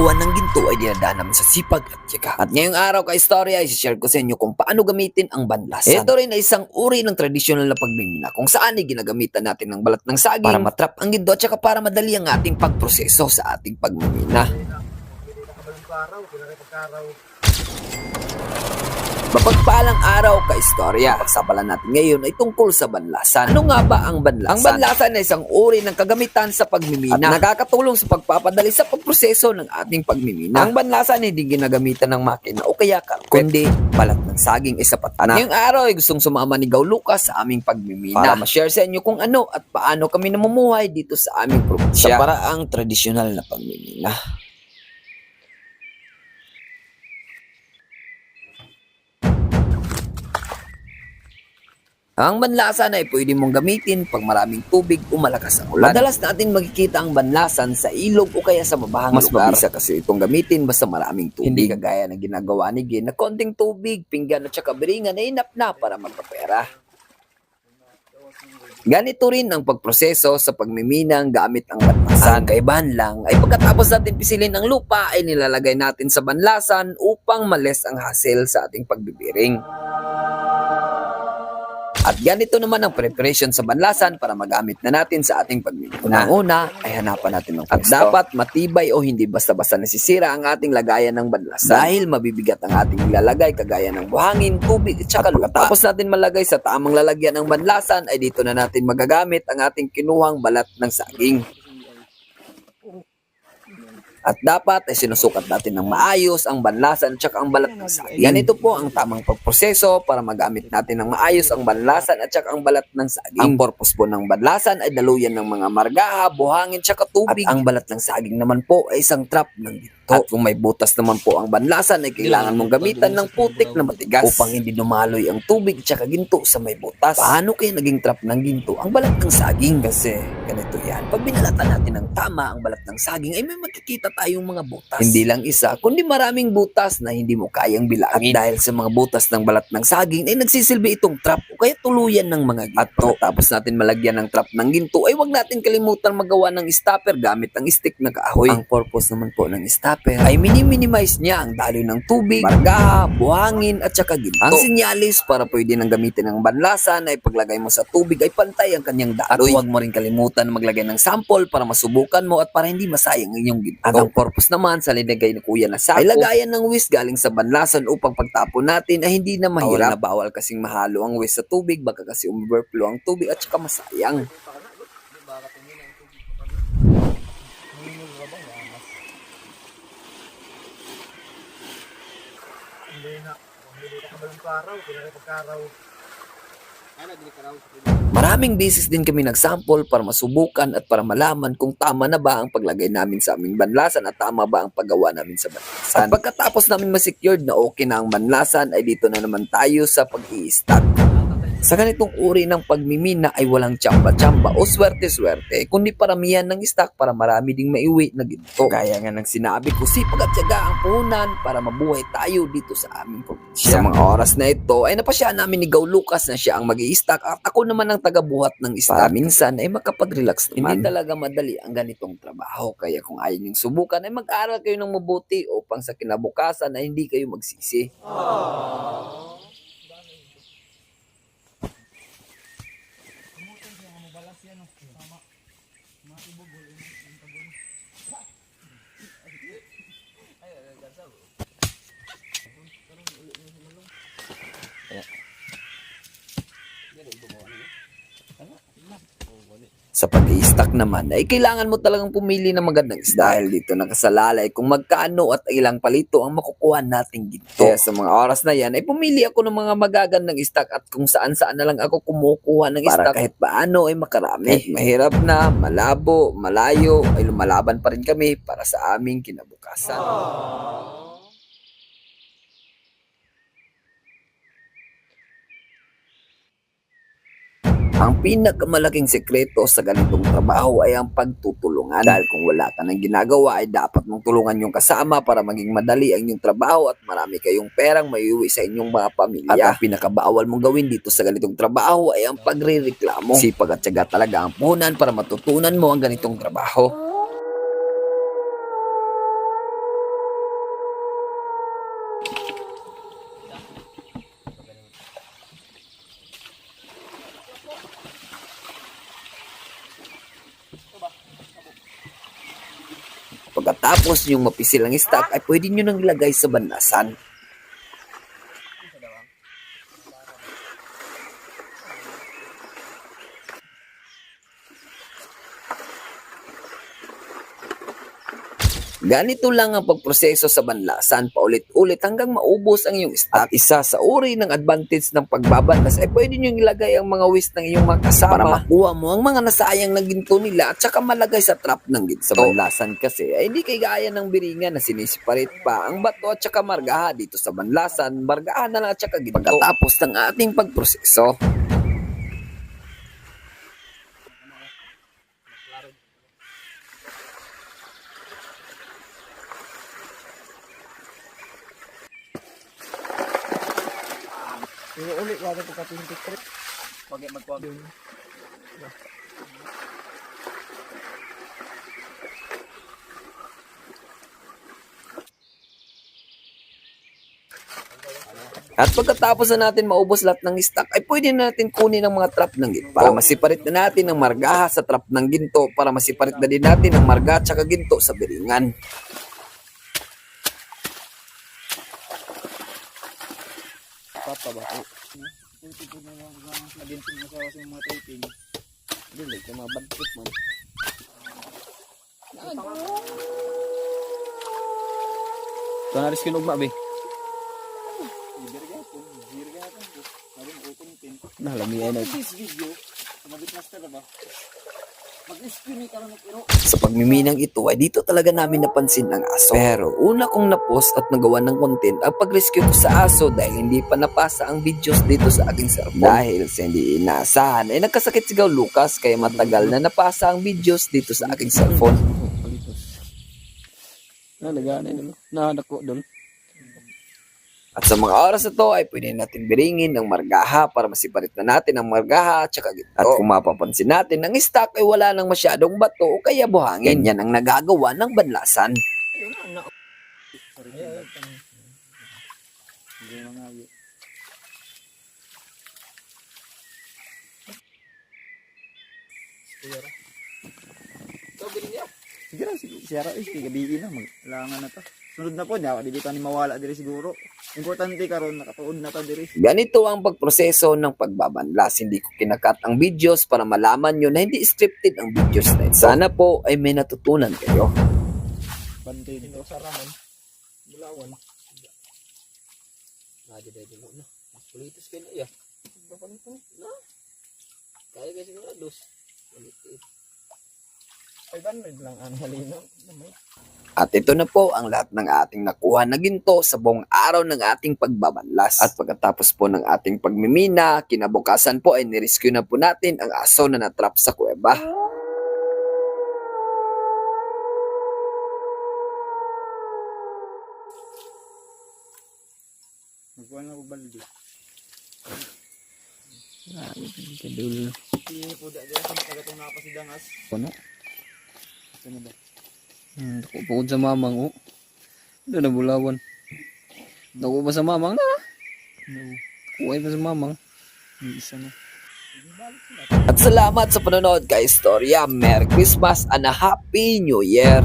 pagkuha ng ginto ay dinadaan namin sa sipag at tiyaga. At ngayong araw ka istorya ay share ko sa inyo kung paano gamitin ang banlasan. Ito rin ay isang uri ng tradisyonal na pagmimina kung saan ay ginagamitan natin ng balat ng saging para matrap ang ginto at saka para madali ang ating pagproseso sa ating pagmimina. Mapagpalang araw ka istorya. Pagsapalan natin ngayon ay tungkol sa banlasan. Ano nga ba ang banlasan? Ang banlasan ay isang uri ng kagamitan sa pagmimina at nakakatulong sa pagpapadali sa pagproseso ng ating pagmimina. Ang banlasan ay hindi ginagamitan ng makina o kaya karpet, kundi balat ng saging ay sapat na. Ngayong araw ay gustong sumama ni Gaw Lucas sa aming pagmimina para ma-share sa inyo kung ano at paano kami namumuhay dito sa aming probinsya. Sa paraang tradisyonal na pagmimina. Ang banlasan ay pwede mong gamitin pag maraming tubig o malakas ang ulan. Madalas natin makikita ang banlasan sa ilog o kaya sa mabahang Mas lugar. Mas mabisa kasi itong gamitin basta maraming tubig. Hindi kagaya ng ginagawa ni Gin na konting tubig, pinggan at saka biringan ay inap na para magpapera. Ganito rin ang pagproseso sa pagmiminang gamit ang banlasan. Ang kaibahan lang ay pagkatapos natin pisilin ang lupa ay nilalagay natin sa banlasan upang males ang hassle sa ating pagbibiring. At ganito naman ang preparation sa banlasan para magamit na natin sa ating pagmimina. Unang-una ay hanapan natin ng At dapat matibay o hindi basta-basta nasisira ang ating lagayan ng banlasan. Dahil mabibigat ang ating ilalagay kagaya ng buhangin, tubig at saka lupa. Tapos natin malagay sa tamang lalagyan ng banlasan ay dito na natin magagamit ang ating kinuhang balat ng saging. At dapat ay sinusukat natin ng maayos ang banlasan at ang balat ng saging. Ganito po ang tamang pagproseso para magamit natin ng maayos ang banlasan at ang balat ng saging. Ang purpose po ng banlasan ay daluyan ng mga margaha, buhangin, tsaka tubig. At ang balat ng saging naman po ay isang trap ng ginto. At kung may butas naman po ang banlasan ay kailangan mong gamitan ng putik na matigas upang hindi dumaloy ang tubig at ginto sa may butas. Paano kaya naging trap ng ginto ang balat ng saging? Kasi ganito yan. Pag binalatan natin ng tama ang balat ng saging ay may makikita tayong mga butas. Hindi lang isa, kundi maraming butas na hindi mo kayang bilangin. At dahil sa mga butas ng balat ng saging ay nagsisilbi itong trap o kaya tuluyan ng mga ginto. At to, tapos natin malagyan ng trap ng ginto ay wag natin kalimutan magawa ng stopper gamit ang stick na kahoy. Ang purpose naman po ng stopper ay mini-minimize niya ang daloy ng tubig, margaha, buhangin at saka ginto. Ang sinyalis para pwede nang gamitin ng banlasan ay paglagay mo sa tubig ay pantay ang kanyang daloy. At huwag mo rin kalimutan na maglagay ng sample para masubukan mo at para hindi masayang ang iyong ginto. At ang purpose naman sa linagay ni Kuya na sako ay lagayan ng whisk galing sa banlasan upang pagtapon natin ay hindi na mahirap. Bawal na bawal kasing mahalo ang whisk sa tubig baka kasi overflow ang tubig at saka masayang. Maraming beses din kami nagsample para masubukan at para malaman kung tama na ba ang paglagay namin sa aming banlasan at tama ba ang paggawa namin sa banlasan. At pagkatapos namin ma-secured na okay na ang banlasan ay dito na naman tayo sa pag-i-stack. Sa ganitong uri ng pagmimina ay walang tsamba-tsamba o swerte-swerte, kundi paramihan ng stock para marami ding maiwi na ginto. Gaya nga ng sinabi ko, sipag at tiyaga ang puhunan para mabuhay tayo dito sa aming probinsya. Sa mga oras na ito ay napasya namin ni Gaw Lucas na siya ang mag stock at ako naman ang tagabuhat ng stock. Para minsan ay makapag-relax naman. Hindi talaga madali ang ganitong trabaho, kaya kung ayaw niyong subukan ay mag-aral kayo ng mabuti upang sa kinabukasan ay hindi kayo magsisi. Maubog ulo na yung. Ay, ay, ay, ay, ay, ay, ay, Sa pag stock naman ay kailangan mo talagang pumili ng magandang isda dahil dito nakasalalay kung magkano at ilang palito ang makukuha nating ginto. Kaya sa mga oras na yan ay pumili ako ng mga magagandang stock at kung saan saan na lang ako kumukuha ng Para stock kahit paano ay makarami. Kahit mahirap na, malabo, malayo ay lumalaban pa rin kami para sa aming kinabukasan. Ang pinakamalaking sekreto sa ganitong trabaho ay ang pagtutulungan. Dahil kung wala ka ng ginagawa ay dapat mong tulungan yung kasama para maging madali ang inyong trabaho at marami kayong perang maiuwi sa inyong mga pamilya. At ang pinakabawal mong gawin dito sa ganitong trabaho ay ang pagre-reklamo. Sipag at syaga talaga ang puhunan para matutunan mo ang ganitong trabaho. Pagkatapos yung mapisil ang stock ay pwede nyo nang ilagay sa banlasan. Ganito lang ang pagproseso sa banlasan paulit-ulit hanggang maubos ang iyong stock. At isa sa uri ng advantage ng pagbabanlas ay pwede nyo ilagay ang mga waste ng iyong mga kasama para makuha mo ang mga nasayang na ginto nila at saka malagay sa trap ng ginto. Sa banlasan kasi ay hindi kay gaya ng biringan na sinisiparit pa ang bato at saka margaha dito sa banlasan, margaha na lang at saka ginto. Pagkatapos ng ating pagproseso, Pero ulit wala ko kapintik trip. Wag magkuha. At pagkatapos na natin maubos lahat ng stock, ay pwede na natin kunin ang mga trap ng ginto. Para masiparit na natin ang margaha sa trap ng ginto para masiparit na din natin ang marga at saka ginto sa biringan. Papa ba? Tipo na lang ang agency mo sa mga taping. Dili ka mga trip man. Ito na rin kinugma be. Nahalami ay na. This video, sumabit master ba? Sa pagmiminang ito ay dito talaga namin napansin ang aso. Pero una kong napost at nagawa ng content ang pag-rescue ko sa aso dahil hindi pa napasa ang videos dito sa aking cellphone. Dahil sa hindi inaasahan ay nagkasakit si Gaw Lucas kaya matagal na napasa ang videos dito sa aking cellphone. Palitos. Na nagana dulu. Na nako dulu. At sa mga oras na to ay pwede natin biringin ng margaha para masiparit na natin ang margaha at saka ginto. At kung mapapansin natin, ang stock ay wala nang masyadong bato o kaya buhangin. Yan ang nagagawa ng banlasan. Hindi. Sige ra, sige. Siya ra, eh, gabi na. Maglangan na to. Sunod na po, dawa, dili pa ni mawala diri siguro. Importante karon nakatuod na ta diri. Ganito ang pagproseso ng pagbabanlas. Hindi ko kinakat ang videos para malaman nyo na hindi scripted ang videos na ito. Sana po ay may natutunan kayo. Bantay dito sa raman. Bulawan. Lagi dahil dito na. Mas politis kayo na iya. Kaya kasi nga dos. Politis. Ay, banrid lang ang halina. Namay. At ito na po ang lahat ng ating nakuha na ginto sa buong araw ng ating pagbabanlas. At pagkatapos po ng ating pagmimina, kinabukasan po ay nirescue na po natin ang aso na natrap sa kuweba. Magkuhan na ko balde. Ay, kadul. Hindi po da dyan sa makagatong napasidangas. Ano? Ano ba? Hmm, ako pagod sa mamang oh. Doon na bulawan. Naku pa sa mamang na. No. Kuhay pa sa mamang. May isa na. At salamat sa panonood kay Istorya. Merry Christmas and a Happy New Year!